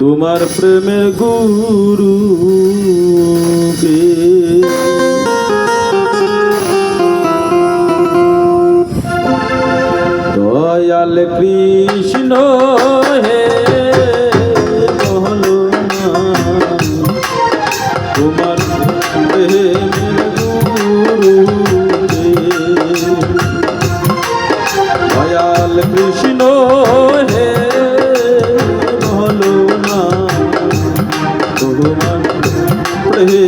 তোমার প্রেমের গুরু দয়াল কৃষ্ণ হে তোমার প্রেমের হে